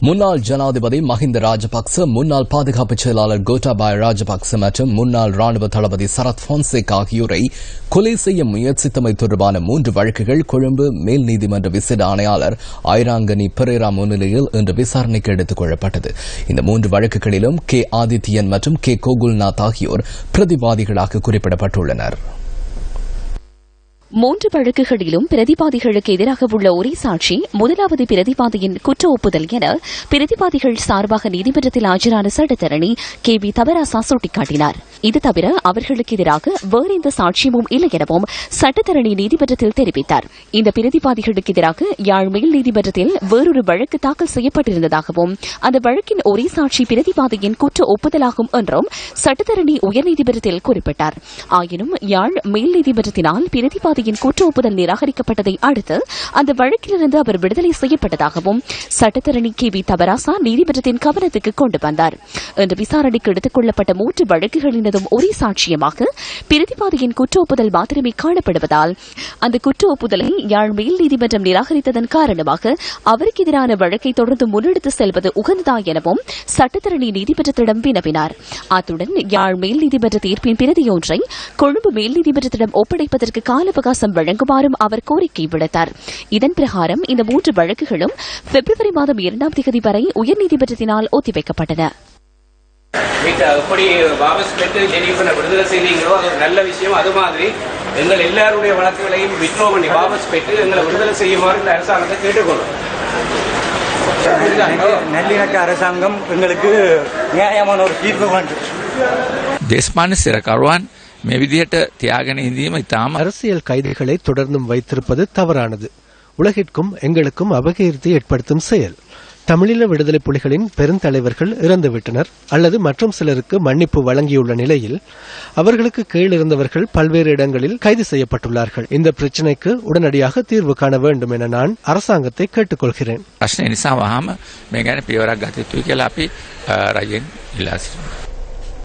முன்னாள் ஜனாதிபதி மஹிந்த ராஜபக்ச முன்னாள் பாதுகாப்பு செயலாளர் கோட்டாபாய ராஜபக்ச மற்றும் முன்னாள் ராணுவ தளபதி சரத் போன்சேக் ஆகியோரை கொலை செய்ய முயற்சித்தமை தொடர்பான மூன்று வழக்குகள் கொழும்பு மேல் நீதிமன்ற விசேட ஆணையாளர் ஐராங்கனி பெரேரா முன்னிலையில் இன்று விசாரணைக்கு எடுத்துக் கொள்ளப்பட்டது. இந்த மூன்று வழக்குகளிலும் கே. ஆதித்யன் மற்றும் கே. கோகுல்நாத் ஆகியோர் பிரதிவாதிகளாக குறிப்பிடப்பட்டுள்ளனா் மூன்று வழக்குகளிலும் பிரதிவாதிகளுக்கு எதிராக உள்ள ஒரே சாட்சி முதலாவது பிரதிவாதியின் குற்ற ஒப்புதல் என பிரதிவாதிகள் சார்பாக நீதிமன்றத்தில் ஆஜரான சட்டத்தரணி கே வி தவராசா சுட்டிக்காட்டினார். இது தவிர அவர்களுக்கு எதிராக வேறு எந்த சாட்சியமும் இல்லை எனவும் சட்டத்தரணி நீதிமன்றத்தில் தெரிவித்தார். இந்த பிரதிவாதிகளுக்கு எதிராக யாழ் மேல் நீதிமன்றத்தில் வேறொரு வழக்கு தாக்கல் செய்யப்பட்டிருந்ததாகவும் அந்த வழக்கின் ஒரே சாட்சி பிரதிவாதியின் குற்ற ஒப்புதலாகும் என்றும் சட்டத்தரணி உயர்நீதிமன்றத்தில் குறிப்பிட்டார். ஆயினும் யாழ் மேல் நீதிமன்றத்தினால் நீதிபதியின் குற்ற ஒப்புதல் நிராகரிக்கப்பட்டதை அடுத்து அந்த வழக்கிலிருந்து அவர் விடுதலை செய்யப்பட்டதாகவும் சட்டத்தரணி கே வி தபராசா நீதிமன்றத்தின் கவனத்துக்கு கொண்டு வந்தார். இன்று விசாரணைக்கு எடுத்துக் கொள்ளப்பட்ட மூன்று வழக்குகளினதும் ஒரே சாட்சியமாக பிரதிவாதியின் குற்ற ஒப்புதல் மாத்திரமே காணப்படுவதால் அந்த குற்ற ஒப்புதலை யாழ் மேல் நீதிமன்றம் நிராகரித்ததன் காரணமாக அவருக்கு எதிரான வழக்கை தொடர்ந்து முன்னெடுத்து செல்வது உகந்ததா எனவும் சட்டத்தரணி நீதிமன்றத்திடம் வினவினார். அத்துடன் யாழ் மேல் நீதிமன்ற தீர்ப்பின் பிரதியொன்றை கொழும்பு மேல் நீதிமன்றத்திடம் ஒப்படைப்பதற்கு கால அவகாசம் வழங்குமாறும் அவர் கோரிக்கை விடுத்தார். இதன் பிரகாரம் இந்த மூன்று வழக்குகளும் பிப்ரவரி மாதம் இரண்டாம் தேதி வரை உயர்நீதிமன்றத்தினால் ஒத்திவைக்கப்பட்டன. எங்கள் எல்லாருடைய வழக்குகளையும் விட்ரோ பண்ணி வாபஸ் பெற்று எங்களை விடுதலை செய்யுமாறு இந்த அரசாங்கத்தை கேட்டுக்கொள்ளும். நல்லிணக்க அரசாங்கம் எங்களுக்கு நியாயமான ஒரு தீர்வு வேண்டும் தேஸ்மானி சிறகர்வான் මේ විදිහට තියාගෙන ඉඳීම ඉතාම அரசியல் கைதிகளை தொடர்ந்தும் வைத்திருப்பது தவறானது உலகிற்கும் எங்களுக்கும் அபகீர்த்தி ஏற்படுத்தும் செயல் தமிழீழ விடுதலை புலிகளின் பெருந்தலைவர்கள் இறந்துவிட்டனர் அல்லது மற்றும் சிலருக்கு மன்னிப்பு வழங்கியுள்ள நிலையில் அவர்களுக்கு கீழிருந்தவர்கள் பல்வேறு இடங்களில் கைது செய்யப்பட்டுள்ளார்கள் இந்த பிரச்சினைக்கு உடனடியாக தீர்வு காண வேண்டும் என நான் அரசாங்கத்தை கேட்டுக்கொள்கிறேன் ප්‍රශ්නය නිසා වහම මේ ගැන පියවරක් ගත යුතුයි